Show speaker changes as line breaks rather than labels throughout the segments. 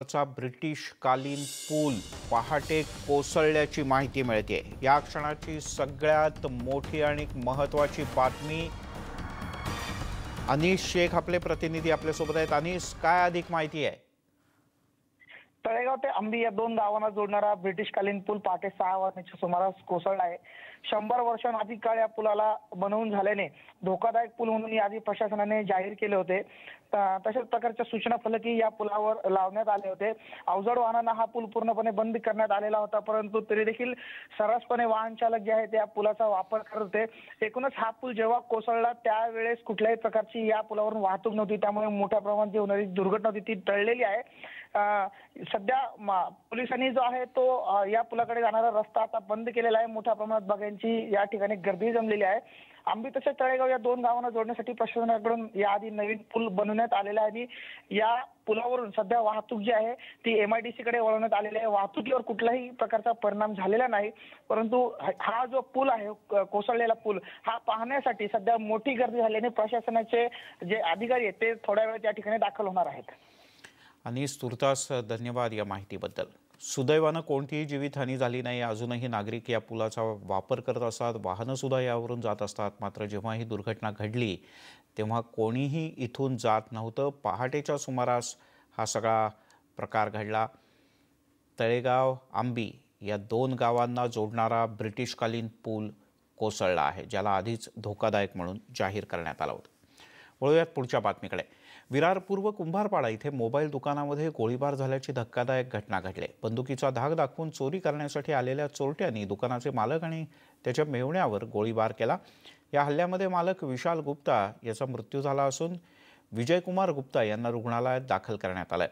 चा ब्रिटिशकालीन पूल पहाटे कोसळल्याची माहिती मिळते. या क्षणाची सगळ्यात मोठी आणि महत्वाची बातमी अनिश शेख आपले प्रतिनिधी आपल्यासोबत आहेत. अनिश काय अधिक माहिती आहे?
तळेगाव ते अंबी या दोन गावांना जोडणारा ब्रिटिशकालीन पूल पहाटे सहा वाजण्याच्या सुमारास कोसळला आहे. शंभर वर्षांआधी काळ या पुलाला बनवून झाल्याने धोकादायक पूल म्हणून याआधी प्रशासनाने जाहीर केले होते. तशाच प्रकारच्या सूचना फलकी या पुलावर लावण्यात आले होते. अवजड वाहनांना हा पूल पूर्णपणे बंद करण्यात आलेला होता परंतु तरी देखील सर्रासपणे वाहन चालक जे आहेत या पुलाचा वापर करत होते. एकूणच हा पूल जेव्हा कोसळला त्यावेळेस कुठल्याही प्रकारची या पुलावरून वाहतूक नव्हती. त्यामुळे मोठ्या प्रमाणात जी होणारी दुर्घटना होती ती टळलेली आहे. सध्या पोलिसांनी जो आहे तो या पुलाकडे जाणारा रस्ता आता बंद केलेला आहे. मोठ्या प्रमाणात बघ्यांची या ठिकाणी गर्दी जमलेली आहे. आंबी तसेच तळेगाव या दोन गावांना जोडण्यासाठी प्रशासनाकडून याआधी नवीन पूल बनवण्यात आलेला आहे. आणि या पुलावरून सध्या वाहतूक जी आहे ती एमआयडीसी कडे वळवण्यात आलेली आहे. वाहतुकीवर कुठलाही प्रकारचा परिणाम झालेला नाही. परंतु हा- जो पूल आहे कोसळलेला पूल हा पाहण्यासाठी सध्या मोठी गर्दी झाल्याने प्रशासनाचे जे अधिकारी आहेत ते थोड्या वेळ त्या ठिकाणी दाखल होणार आहेत.
आणि तुर्तास धन्यवाद या माहितीबद्दल. सुदैवानं कोणतीही जीवितहानी झाली नाही. अजूनही नागरिक या पुलाचा वापर करत असतात. वाहनंसुद्धा यावरून जात असतात. मात्र जेव्हा ही दुर्घटना घडली तेव्हा कोणीही इथून जात नव्हतं. पहाटेच्या सुमारास हा सगळा प्रकार घडला. तळेगाव आंबी या दोन गावांना जोडणारा ब्रिटिशकालीन पूल कोसळला आहे ज्याला आधीच धोकादायक म्हणून जाहीर करण्यात आलं होतं. वळूयात पुढच्या बातमीकडे. विरारपूर्व कुंभारपाडा इथे मोबाईल दुकानामध्ये गोळीबार झाल्याची धक्कादायक घटना घडली. बंदुकीचा धाक दाखवून चोरी करण्यासाठी आलेल्या चोरट्यांनी दुकानाचे मालक आणि त्याच्या मेवण्यावर गोळीबार केला. या हल्ल्यामध्ये मालक विशाल गुप्ता याचा मृत्यू झाला असून विजयकुमार गुप्ता यांना रुग्णालयात दाखल करण्यात आलं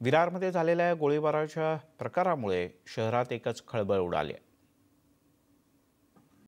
विरारमध्ये झालेल्या या गोळीबाराच्या प्रकारामुळे शहरात एकच खळबळ उडाली आहे.